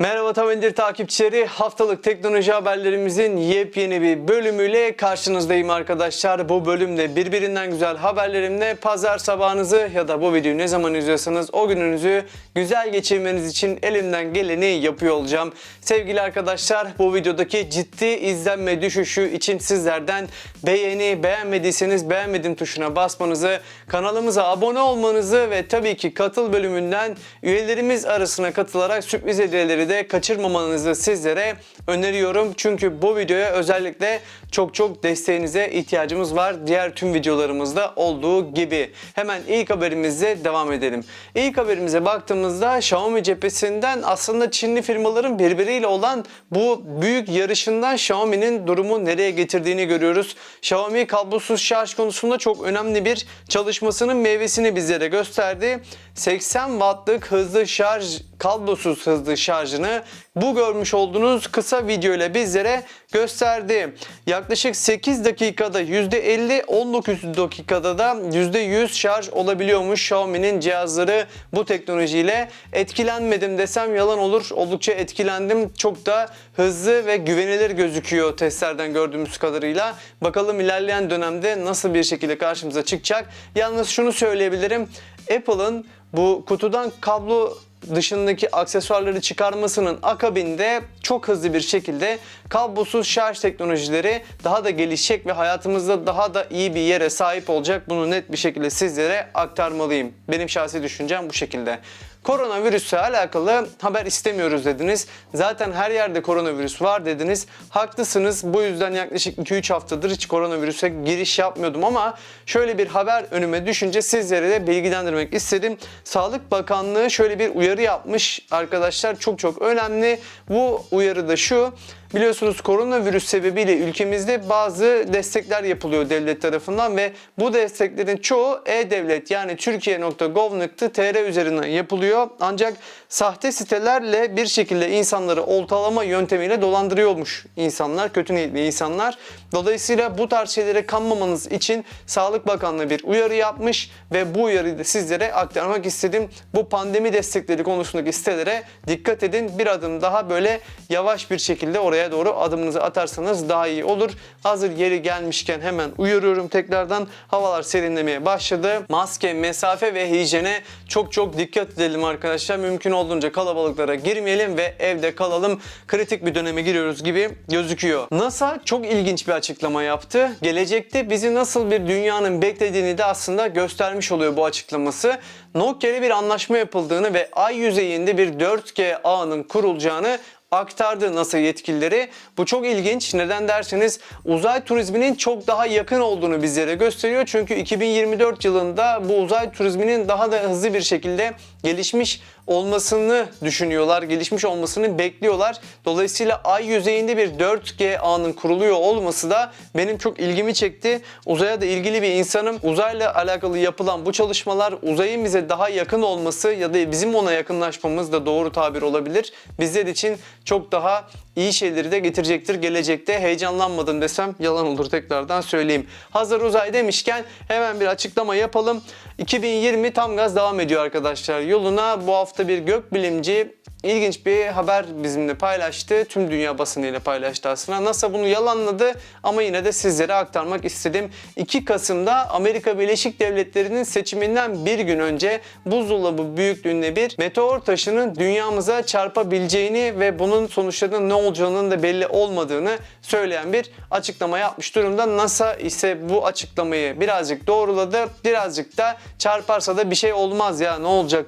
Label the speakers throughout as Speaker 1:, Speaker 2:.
Speaker 1: Merhaba Tavendir takipçileri. Haftalık teknoloji haberlerimizin yepyeni bir bölümüyle karşınızdayım arkadaşlar. Bu bölümde birbirinden güzel haberlerimle pazar sabahınızı ya da bu videoyu ne zaman izliyorsanız o gününüzü güzel geçirmeniz için elimden geleni yapıyor olacağım. Sevgili arkadaşlar bu videodaki ciddi izlenme düşüşü için sizlerden beğeni, beğenmediyseniz beğenmedim tuşuna basmanızı, kanalımıza abone olmanızı ve tabii ki katıl bölümünden üyelerimiz arasına katılarak sürpriz hediyeleri de kaçırmamanızı sizlere öneriyorum. Çünkü bu videoya özellikle çok çok desteğinize ihtiyacımız var. Diğer tüm videolarımızda olduğu gibi. Hemen ilk haberimizle devam edelim. İlk haberimize baktığımızda Xiaomi cephesinden aslında Çinli firmaların birbiriyle olan bu büyük yarışından Xiaomi'nin durumu nereye getirdiğini görüyoruz. Xiaomi kablosuz şarj konusunda çok önemli bir çalışmasının meyvesini bizlere gösterdi. 80 wattlık hızlı şarj, kablosuz hızlı şarjını bu görmüş olduğunuz kısa video ile bizlere gösterdi. Yaklaşık 8 dakikada %50, 19 dakikada da %100 şarj olabiliyormuş Xiaomi'nin cihazları bu teknolojiyle. Etkilenmedim desem yalan olur. Oldukça etkilendim. Çok da hızlı ve güvenilir gözüküyor testlerden gördüğümüz kadarıyla. Bakalım ilerleyen dönemde nasıl bir şekilde karşımıza çıkacak. Yalnız şunu söyleyebilirim. Apple'ın bu kutudan kablo dışındaki aksesuarları çıkarmasının akabinde çok hızlı bir şekilde kablosuz şarj teknolojileri daha da gelişecek ve hayatımızda daha da iyi bir yere sahip olacak. Bunu net bir şekilde sizlere aktarmalıyım. Benim şahsi düşüncem bu şekilde. Koronavirüsle alakalı haber istemiyoruz dediniz. Zaten her yerde koronavirüs var dediniz. Haklısınız. Bu yüzden yaklaşık 2-3 haftadır hiç koronavirüse giriş yapmıyordum ama şöyle bir haber önüme düşünce sizlere de bilgilendirmek istedim. Sağlık Bakanlığı şöyle bir uyarı yapmış arkadaşlar. Çok çok önemli. Bu uyarı da şu. Biliyorsunuz koronavirüs sebebiyle ülkemizde bazı destekler yapılıyor devlet tarafından ve bu desteklerin çoğu e-devlet yani türkiye.gov.tr üzerinden yapılıyor. Ancak sahte sitelerle bir şekilde insanları oltalama yöntemiyle dolandırıyormuş insanlar, kötü niyetli insanlar. Dolayısıyla bu tarz şeylere kanmamanız için Sağlık Bakanlığı bir uyarı yapmış ve bu uyarıyı da sizlere aktarmak istedim. Bu pandemi destekleri konusundaki sitelere dikkat edin. Bir adım daha böyle yavaş bir şekilde oraya doğru adımınızı atarsanız daha iyi olur. Hazır yeri gelmişken hemen uyarıyorum tekrardan. Havalar serinlemeye başladı. Maske, mesafe ve hijyene çok çok dikkat edelim arkadaşlar. Mümkün olduğunca kalabalıklara girmeyelim ve evde kalalım. Kritik bir döneme giriyoruz gibi gözüküyor. NASA çok ilginç bir açıklama yaptı. Gelecekte bizi nasıl bir dünyanın beklediğini de aslında göstermiş oluyor bu açıklaması. Nokia ile bir anlaşma yapıldığını ve ay yüzeyinde bir 4G ağının kurulacağını aktardı NASA yetkilileri. Bu çok ilginç. Neden derseniz uzay turizminin çok daha yakın olduğunu bizlere gösteriyor. Çünkü 2024 yılında bu uzay turizminin daha da hızlı bir şekilde gelişmiş olmasını düşünüyorlar. Gelişmiş olmasını bekliyorlar. Dolayısıyla ay yüzeyinde bir 4G ağının kuruluyor olması da benim çok ilgimi çekti. Uzaya da ilgili bir insanım. Uzayla alakalı yapılan bu çalışmalar uzayın bize daha yakın olması ya da bizim ona yakınlaşmamız da doğru tabir olabilir. Bizler için çok daha iyi şeyleri de getirecektir gelecekte. Heyecanlanmadım desem yalan olur tekrardan söyleyeyim. Hazır uzay demişken hemen bir açıklama yapalım. 2020 tam gaz devam ediyor arkadaşlar. Yoluna bu hafta bir gökbilimci ilginç bir haber bizimle paylaştı. Tüm dünya basınıyla paylaştı aslında. NASA bunu yalanladı ama yine de sizlere aktarmak istedim. 2 Kasım'da Amerika Birleşik Devletleri'nin seçiminden bir gün önce buzdolabı büyüklüğünde bir meteor taşının dünyamıza çarpabileceğini ve bunun sonuçlarının ne olacağının da belli olmadığını söyleyen bir açıklama yapmış durumda. NASA ise bu açıklamayı birazcık doğruladı. Birazcık da çarparsa da bir şey olmaz ya ne olacak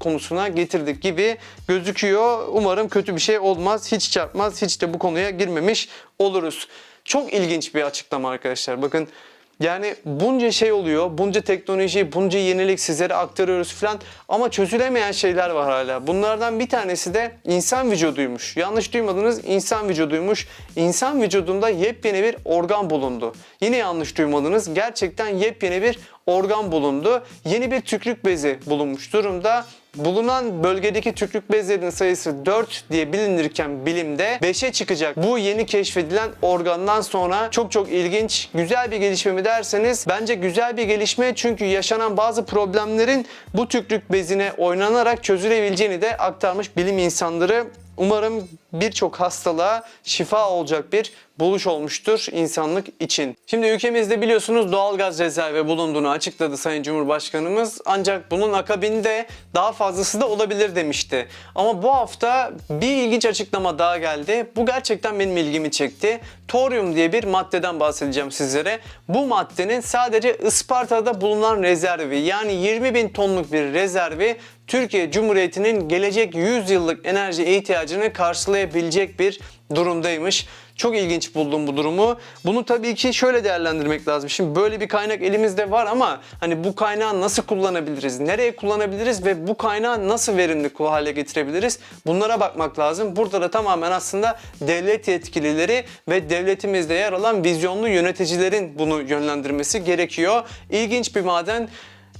Speaker 1: konusuna getirdik gibi gözüküyor. Umarım kötü bir şey olmaz. Hiç çarpmaz. Hiç de bu konuya girmemiş oluruz. Çok ilginç bir açıklama arkadaşlar. Bakın yani bunca şey oluyor, bunca teknoloji, bunca yenilik sizlere aktarıyoruz falan ama çözülemeyen şeyler var hala. Bunlardan bir tanesi de insan vücuduymuş. Yanlış duymadınız, insan vücuduymuş. İnsan vücudunda yepyeni bir organ bulundu. Yine yanlış duymadınız, gerçekten yepyeni bir organ bulundu. Yeni bir tükrük bezi bulunmuş durumda. Bulunan bölgedeki tükrük bezlerinin sayısı 4 diye bilinirken bilimde 5'e çıkacak. Bu yeni keşfedilen organdan sonra çok çok ilginç, güzel bir gelişme mi derseniz bence güzel bir gelişme çünkü yaşanan bazı problemlerin bu tükrük bezine oynanarak çözülebileceğini de aktarmış bilim insanları. Umarım birçok hastalığa şifa olacak bir buluş olmuştur insanlık için. Şimdi ülkemizde biliyorsunuz doğalgaz rezervi bulunduğunu açıkladı Sayın Cumhurbaşkanımız. Ancak bunun akabinde daha fazlası da olabilir demişti. Ama bu hafta bir ilginç açıklama daha geldi. Bu gerçekten benim ilgimi çekti. Toryum diye bir maddeden bahsedeceğim sizlere. Bu maddenin sadece Isparta'da bulunan rezervi yani 20 bin tonluk bir rezervi Türkiye Cumhuriyeti'nin gelecek 100 yıllık enerji ihtiyacını karşılayabilecek bir durumdaymış. Çok ilginç buldum bu durumu. Bunu tabii ki şöyle değerlendirmek lazım. Şimdi böyle bir kaynak elimizde var ama hani bu kaynağı nasıl kullanabiliriz? Nereye kullanabiliriz ve bu kaynağı nasıl verimli hale getirebiliriz? Bunlara bakmak lazım. Burada da tamamen aslında devlet yetkilileri ve devletimizde yer alan vizyonlu yöneticilerin bunu yönlendirmesi gerekiyor. İlginç bir maden.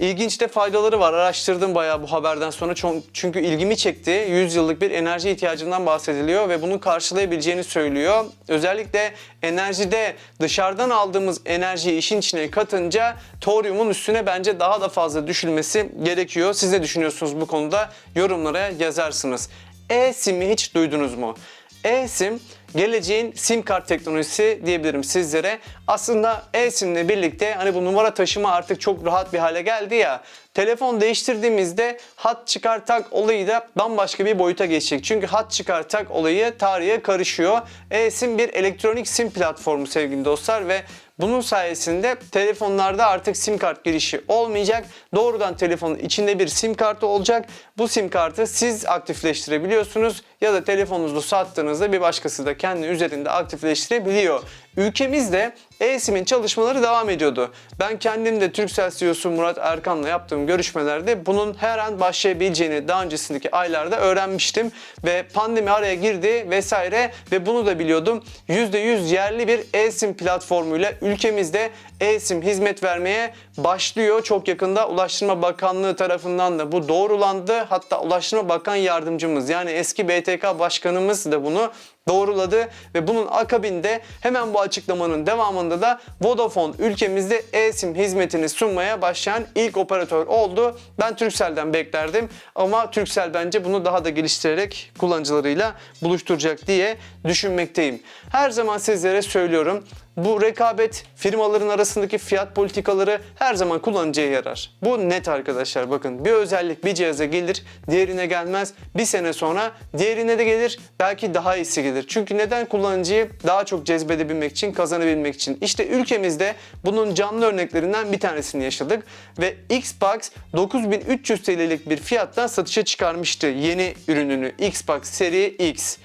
Speaker 1: İlginç de faydaları var. Araştırdım bayağı bu haberden sonra çünkü ilgimi çekti. 100 yıllık bir enerji ihtiyacından bahsediliyor ve bunu karşılayabileceğini söylüyor. Özellikle enerjide dışarıdan aldığımız enerjiyi işin içine katınca toryumun üstüne bence daha da fazla düşülmesi gerekiyor. Siz ne düşünüyorsunuz bu konuda? Yorumlara yazarsınız. E-SIM'i hiç duydunuz mu? E-SIM geleceğin sim kart teknolojisi diyebilirim sizlere. Aslında e-simle birlikte hani bu numara taşıma artık çok rahat bir hale geldi ya. Telefon değiştirdiğimizde hat çıkar tak olayı da bambaşka bir boyuta geçecek. Çünkü hat çıkar tak olayı tarihe karışıyor. E-sim bir elektronik sim platformu sevgili dostlar ve bunun sayesinde telefonlarda artık sim kart girişi olmayacak. Doğrudan telefonun içinde bir sim kartı olacak. Bu sim kartı siz aktifleştirebiliyorsunuz ya da telefonunuzu sattığınızda bir başkası da kendi üzerinde aktifleştirebiliyor. Ülkemizde e-sim'in çalışmaları devam ediyordu. Ben kendim de Turkcell CEO'su Murat Erkan'la yaptığım görüşmelerde bunun her an başlayabileceğini daha öncesindeki aylarda öğrenmiştim. Ve pandemi araya girdi vesaire ve bunu da biliyordum. %100 yerli bir e-sim platformuyla ülkemizde e-sim hizmet vermeye başlıyor. Çok yakında Ulaştırma Bakanlığı tarafından da bu doğrulandı. Hatta Ulaştırma Bakan Yardımcımız yani eski BTK Başkanımız da bunu doğruladı ve bunun akabinde hemen bu açıklamanın devamında da Vodafone ülkemizde e-sim hizmetini sunmaya başlayan ilk operatör oldu. Ben Turkcell'den beklerdim ama Turkcell bence bunu daha da geliştirerek kullanıcılarıyla buluşturacak diye düşünmekteyim. Her zaman sizlere söylüyorum bu rekabet firmaların arasındaki fiyat politikaları her zaman kullanıcıya yarar. Bu net arkadaşlar bakın bir özellik bir cihaza gelir diğerine gelmez. Bir sene sonra diğerine de gelir belki daha iyisi gelir. Çünkü neden kullanıcıyı daha çok cezbedebilmek için kazanabilmek için. İşte ülkemizde bunun canlı örneklerinden bir tanesini yaşadık ve Xbox 9300 TL'lik bir fiyattan satışa çıkarmıştı yeni ürününü Xbox Seri X.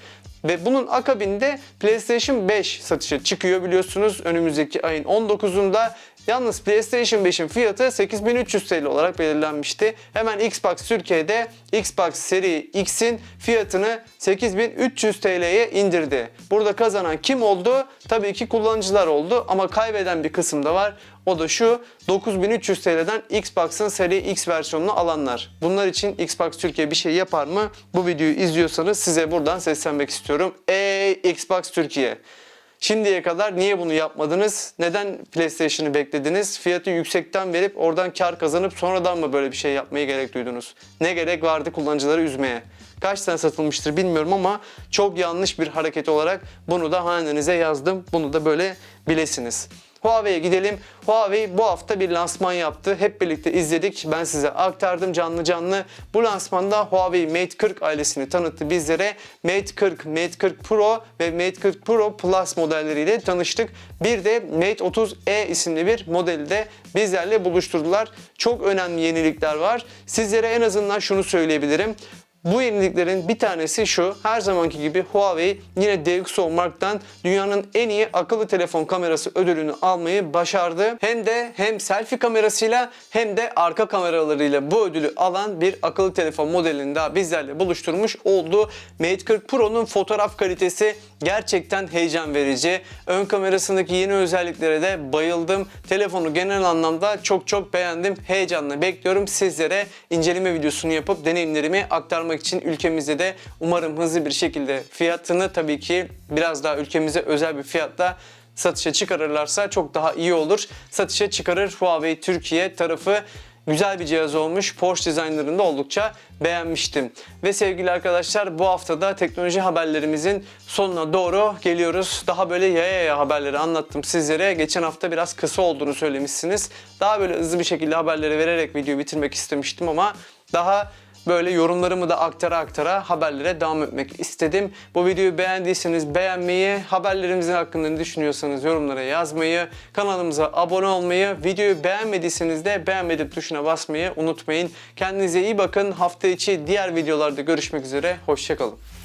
Speaker 1: Ve bunun akabinde PlayStation 5 satışa çıkıyor biliyorsunuz önümüzdeki ayın 19'unda. Yalnız PlayStation 5'in fiyatı 8300 TL olarak belirlenmişti. Hemen Xbox Türkiye'de Xbox Seri X'in fiyatını 8300 TL'ye indirdi. Burada kazanan kim oldu? Tabii ki kullanıcılar oldu ama kaybeden bir kısım da var. O da şu 9300 TL'den Xbox'ın Seri X versiyonunu alanlar. Bunlar için Xbox Türkiye bir şey yapar mı? Bu videoyu izliyorsanız size buradan seslenmek istiyorum. Ey Xbox Türkiye! Şimdiye kadar niye bunu yapmadınız? Neden PlayStation'ı beklediniz? Fiyatı yüksekten verip oradan kar kazanıp sonradan mı böyle bir şey yapmayı gerek duydunuz? Ne gerek vardı kullanıcıları üzmeye? Kaç tane satılmıştır bilmiyorum ama çok yanlış bir hareket olarak bunu da hanenize yazdım. Bunu da böyle bilesiniz. Huawei'ye gidelim. Huawei bu hafta bir lansman yaptı. Hep birlikte izledik. Ben size aktardım canlı canlı. Bu lansmanda Huawei Mate 40 ailesini tanıttı bizlere. Mate 40, Mate 40 Pro ve Mate 40 Pro Plus modelleriyle tanıştık. Bir de Mate 30e isimli bir modeli de bizlerle buluşturdular. Çok önemli yenilikler var. Sizlere en azından şunu söyleyebilirim. Bu yeniliklerin bir tanesi şu. Her zamanki gibi Huawei yine DxOMark'tan dünyanın en iyi akıllı telefon kamerası ödülünü almayı başardı. Hem de hem selfie kamerasıyla hem de arka kameralarıyla bu ödülü alan bir akıllı telefon modelini daha bizlerle buluşturmuş oldu. Mate 40 Pro'nun fotoğraf kalitesi gerçekten heyecan verici. Ön kamerasındaki yeni özelliklere de bayıldım. Telefonu genel anlamda çok çok beğendim. Heyecanla bekliyorum. Sizlere inceleme videosunu yapıp deneyimlerimi aktarmak için ülkemizde de umarım hızlı bir şekilde fiyatını tabii ki biraz daha ülkemize özel bir fiyatla satışa çıkarırlarsa çok daha iyi olur. Satışa çıkarır Huawei Türkiye tarafı. güzel bir cihaz olmuş. Porsche dizaynlarını da oldukça beğenmiştim. Ve sevgili arkadaşlar bu haftada teknoloji haberlerimizin sonuna doğru geliyoruz. Daha böyle yaya yaya haberleri anlattım sizlere. Geçen hafta biraz kısa olduğunu söylemişsiniz. Daha böyle hızlı bir şekilde haberleri vererek videoyu bitirmek istemiştim ama daha böyle yorumlarımı da aktara aktara haberlere devam etmek istedim. Bu videoyu beğendiyseniz beğenmeyi, haberlerimizin hakkında ne düşünüyorsanız yorumlara yazmayı, kanalımıza abone olmayı, videoyu beğenmediyseniz de beğenmedim tuşuna basmayı unutmayın. Kendinize iyi bakın. Hafta içi diğer videolarda görüşmek üzere. Hoşçakalın.